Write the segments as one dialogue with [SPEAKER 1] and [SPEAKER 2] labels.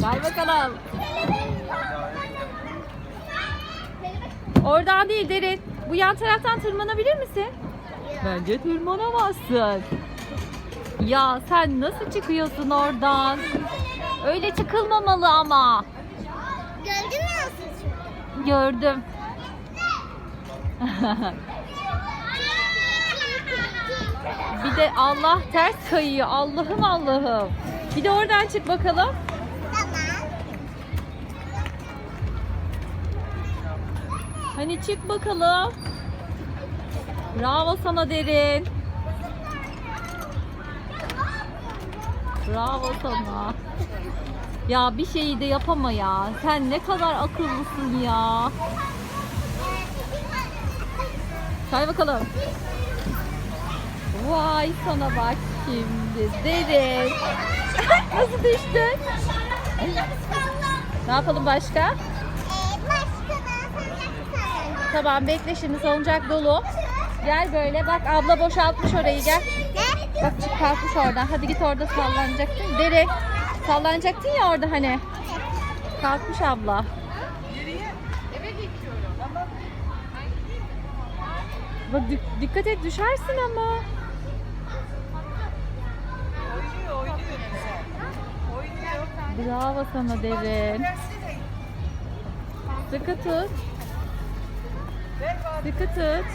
[SPEAKER 1] Gel bakalım. Oradan değil derin. Bu yan taraftan tırmanabilir misin? Bence tırmanamazsın. Ya sen nasıl çıkıyorsun oradan? Öyle çıkılmamalı ama.
[SPEAKER 2] Gördün mü nasıl çıktı?
[SPEAKER 1] Gördüm. Bir de Allah ters kayıyor. Allah'ım Allah'ım. Bir de oradan çık bakalım. Hani çık bakalım. Bravo sana derin. Bravo sana. Ya bir şeyi de yapama ya. Sen ne kadar akıllısın ya. Say bakalım. Vay sana bak şimdi. Derin. Nasıl düştün? Ne yapalım başka? Tamam bekle şimdi salıncak dolu. Gel böyle bak abla boşaltmış orayı gel. Bak çık kalkmış oradan. Hadi git orada sallanacaktın. Deri. Sallanacaktın ya orada hani. Kalkmış abla. Bak dik- dikkat et düşersin ama. Bravo sana derin. Sıkı tut. Sıkı tut.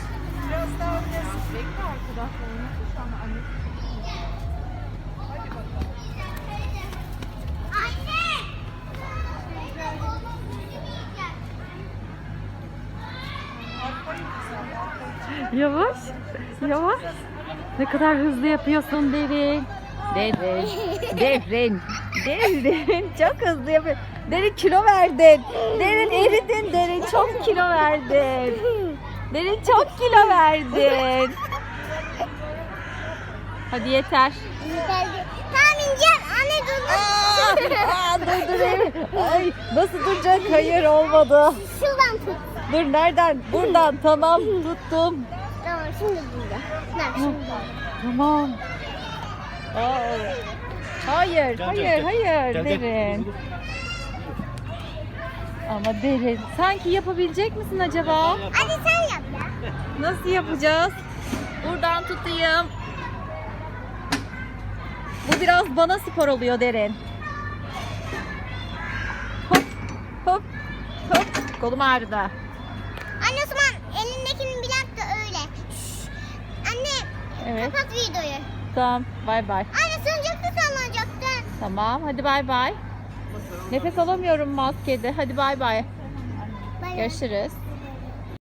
[SPEAKER 2] Anne!
[SPEAKER 1] Yavaş. Yavaş. Ne kadar hızlı yapıyorsun derin. Derin. Derin. Derin. Çok hızlı yapıyor. Derin kilo verdin. Derin eridin. Derin çok kilo verdin. Derin çok kilo verdin. Hadi yeter.
[SPEAKER 2] Tamam ineceğim. Anne dur.
[SPEAKER 1] Aa, dur dur Erin. Ay, nasıl duracak? Hayır olmadı.
[SPEAKER 2] Şuradan tut.
[SPEAKER 1] Dur nereden? Buradan. Tamam tuttum.
[SPEAKER 2] Tamam şimdi burada. Bak şimdi.
[SPEAKER 1] Tamam. Aa, hayır, hayır, hayır,
[SPEAKER 3] Gel, gel.
[SPEAKER 1] derin. Ama derin. Sanki yapabilecek misin acaba?
[SPEAKER 2] Hadi sen yap ya.
[SPEAKER 1] Nasıl yapacağız? Buradan tutayım. Bu biraz bana spor oluyor derin. Hop, hop, hop. Kolum ağrıdı.
[SPEAKER 2] Anne o zaman elindekini bırak da öyle. Şşş. Anne
[SPEAKER 1] Evet,
[SPEAKER 2] kapat videoyu.
[SPEAKER 1] tamam. Bay bay.
[SPEAKER 2] Anne sanacaktı sanacaktı.
[SPEAKER 1] Tamam, hadi bay bay. Nefes alamıyorum maskede. Hadi
[SPEAKER 2] bay bay.
[SPEAKER 1] Görüşürüz.